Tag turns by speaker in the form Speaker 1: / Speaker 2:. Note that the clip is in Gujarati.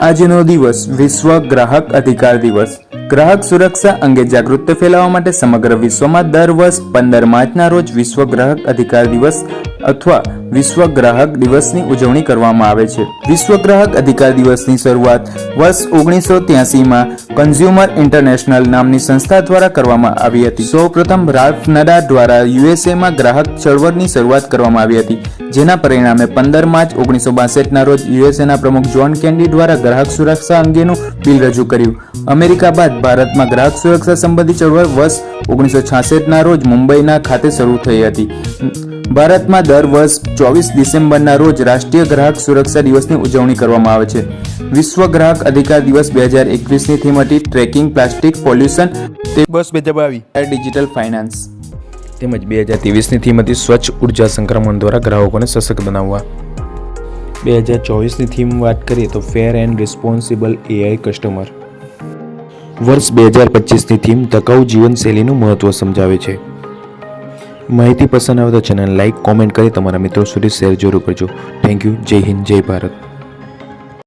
Speaker 1: આજનો દિવસ વિશ્વ ગ્રાહક અધિકાર દિવસ. ગ્રાહક સુરક્ષા અંગે જાગૃતિ ફેલાવવા માટે સમગ્ર વિશ્વમાં દર વર્ષ પંદર માર્ચના રોજ વિશ્વ ગ્રાહક અધિકાર દિવસ અથવા વિશ્વ ગ્રાહક દિવસની ઉજવણી કરવામાં આવે છે. વિશ્વ ગ્રાહક અધિકાર દિવસની શરૂઆત વર્ષ ઓગણીસો ત્યાસીમાં કન્ઝ્યુમર ઇન્ટરનેશનલ નામની સંસ્થા દ્વારા કરવામાં આવી હતી. સૌપ્રથમ રાલ્ફ નડા દ્વારા યુએસએમાં ગ્રાહક ચળવળની શરૂઆત કરવામાં આવી હતી, જેના પરિણામે પંદર માર્ચ ઓગણીસો બાસઠના રોજ યુએસએના પ્રમુખ જ્હોન કેન્ડી દ્વારા ગ્રાહક સુરક્ષા અંગેનું બિલ રજૂ કર્યું. અમેરિકા બાદ ભારતમાં ગ્રાહક સુરક્ષા સંબંધી ચળવળ વર્ષ ઓગણીસો છાસઠના રોજ મુંબઈના ખાતે શરૂ થઈ હતી. ભારતમાં દર વર્ષ ચોવીસ ડિસેમ્બરના રોજ રાષ્ટ્રીય ગ્રાહક સુરક્ષા દિવસની ઉજવણી કરવામાં આવે છે. વિશ્વ ગ્રાહક અધિકાર દિવસ બે હજાર એકવીસની થીમ હતી ટ્રેકિંગ પ્લાસ્ટિક પોલ્યુશન
Speaker 2: બસ બે જબ
Speaker 1: ડિજિટલ ફાઇનાન્સ.
Speaker 2: તેમજ બે હજાર ત્રેવીસની થીમ હતી સ્વચ્છ ઊર્જા સંક્રમણ દ્વારા ગ્રાહકોને સશક્ત બનાવવા. બે હજાર ચોવીસની થીમ વાત કરીએ તો fair and responsible AI customer. વર્ષ બે હજાર પચીસની થીમ ટકાઉ જીવનશૈલીનું મહત્વ સમજાવે છે. માહિતી પસંદ આવે તો ચેનલ લાઇક કોમેન્ટ કરી તમારા મિત્રો સુધી શેર જરૂર કરજો. થેન્ક યુ જય હિન્દ, જય ભારત.